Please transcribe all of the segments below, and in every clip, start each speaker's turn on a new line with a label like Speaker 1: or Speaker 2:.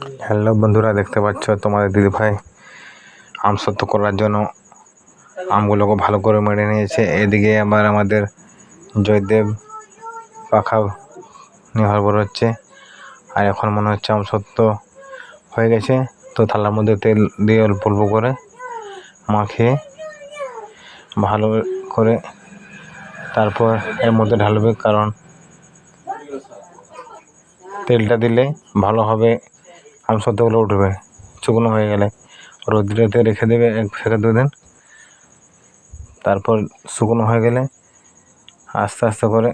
Speaker 1: Hello বন্ধুরা, দেখতে পাচ্ছ তোমাদের দিদি ভাই আম সত্য করার জন্য আমগুলোকে ভালো করে মেরে নিয়েছে। এদিকে আবার আমাদের জয়দেব পাখা নির্ভর হচ্ছে। আর এখন মনে হচ্ছে আম সত্য হয়ে গেছে। তো থালার মধ্যে তেল দিয়ে অল্প অল্প করে মাখিয়ে ভালো করে তারপর এর মধ্যে ঢালবে, কারণ তেলটা দিলে ভালোভাবে আম সত্যগুলো উঠবে। শুকনো হয়ে গেলে। রোদ্রেতে রেখে দেবে এক থেকে দুদিন তারপর শুকনো হয়ে গেলে আস্তে আস্তে করে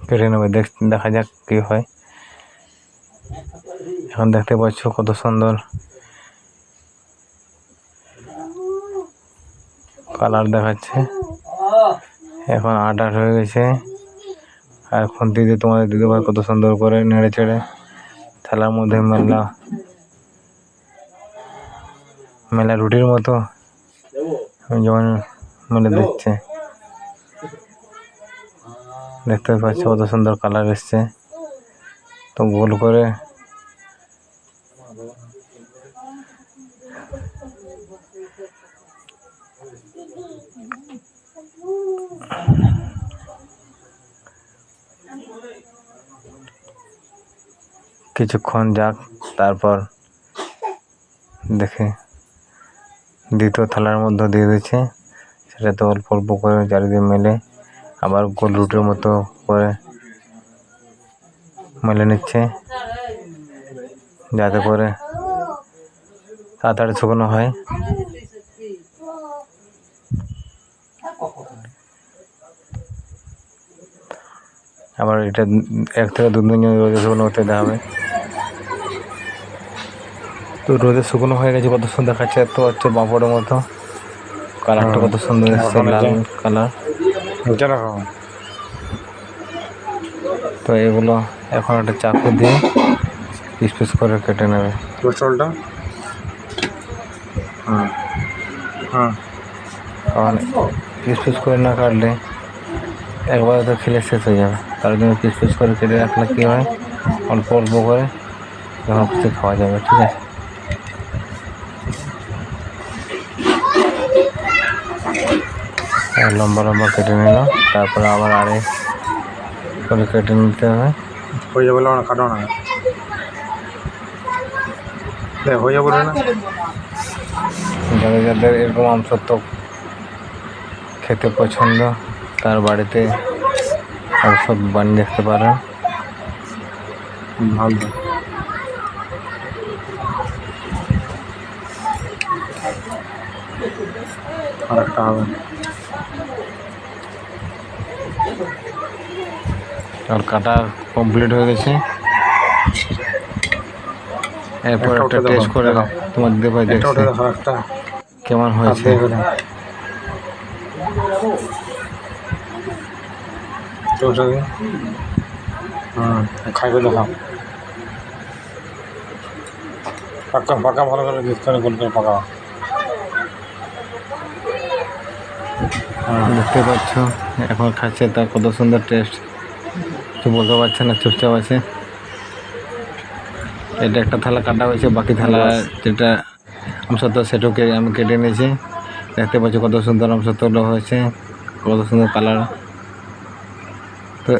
Speaker 1: কেটে নেবে। দেখ, দেখা যাক কী হয়। এখন দেখতে পাচ্ছ কত সুন্দর কালার দেখাচ্ছে। এখন আট আট হয়ে গেছে। আর খুন্তি দিয়ে তোমাদের দিদিভাই কত সুন্দর করে নেড়ে চেড়ে থালার মধ্যে মেলা মেলা রুটির মতো। যেমন মেলে দিচ্ছে। দেখতে পাচ্ছ কত সুন্দর কালার এসছে। তো গোল করে কিছুক্ষণ যাক, তারপর দেখে। দ্বিতীয় থালার মধ্যে দিয়ে দিচ্ছে। সেটাতে অল্প অল্প করে চারিদিকে মেলে, আবার গোল রুটির মতো করে মেলে নিচ্ছে। যাতে করে তাড়াতাড়ি শুকনো হয়। আবার এটা এক থেকে দু দিন রোদে শুকনো হতে হবে। তো রোদে শুকনো হয়ে গেছে কত সুন্দর দেখাচ্ছে তো হচ্ছে পাঁপড়ের মতো। কালারটা কত সুন্দর এসছে লাল কালার। তো এগুলো এখন একটা চাকু দিয়ে পিস পিস করে কেটে নেবে।
Speaker 2: পেট্রোলটা হুম হুম
Speaker 1: কারণ পিস পিস করে না কাটলে একবারে তো খেলে শেষ হয়ে যাবে। তার জন্য পিস পিস করে কেটে রাখলে কী হয়? অল্প অল্প করে যখন খাওয়া যাবে ঠিক আছে? লম্বা লম্বা কেটে নিল। তারপরে আবার আরে করে কেটে নিতে হবে।
Speaker 2: হয়ে যাবে না কাটো না। হয়ে যাবে না
Speaker 1: যাদের যাদের এরকম আমসত্ব খেতে পছন্দ তার বাড়িতে সব বানিয়ে দেখতে পারেন।
Speaker 2: ভালো। আর একটা হবে।
Speaker 1: আর কাটা কমপ্লিট হয়ে গেছে। এরপর
Speaker 2: একটা
Speaker 1: টেস্ট করে। তোমার দেবাই
Speaker 2: একটা
Speaker 1: দেখছে। কেমন হয়েছে?
Speaker 2: খাইবে দেখাও। পাকা পাকা ভালো করে গোল করে পাকা।
Speaker 1: দেখতে পাচ্ছ। এখন খাচ্ছে তার কত সুন্দর টেস্ট কিছু বলতে পারছে না চুপচাপ আছে। এটা একটা থালা কাটা হয়েছে বাকি থালা যেটা আমসত্ব সেটুকে আমি কেটে নিয়েছি। দেখতে পাচ্ছি কত সুন্দর আমসত্বগুলো হয়েছে কত সুন্দর কালার তো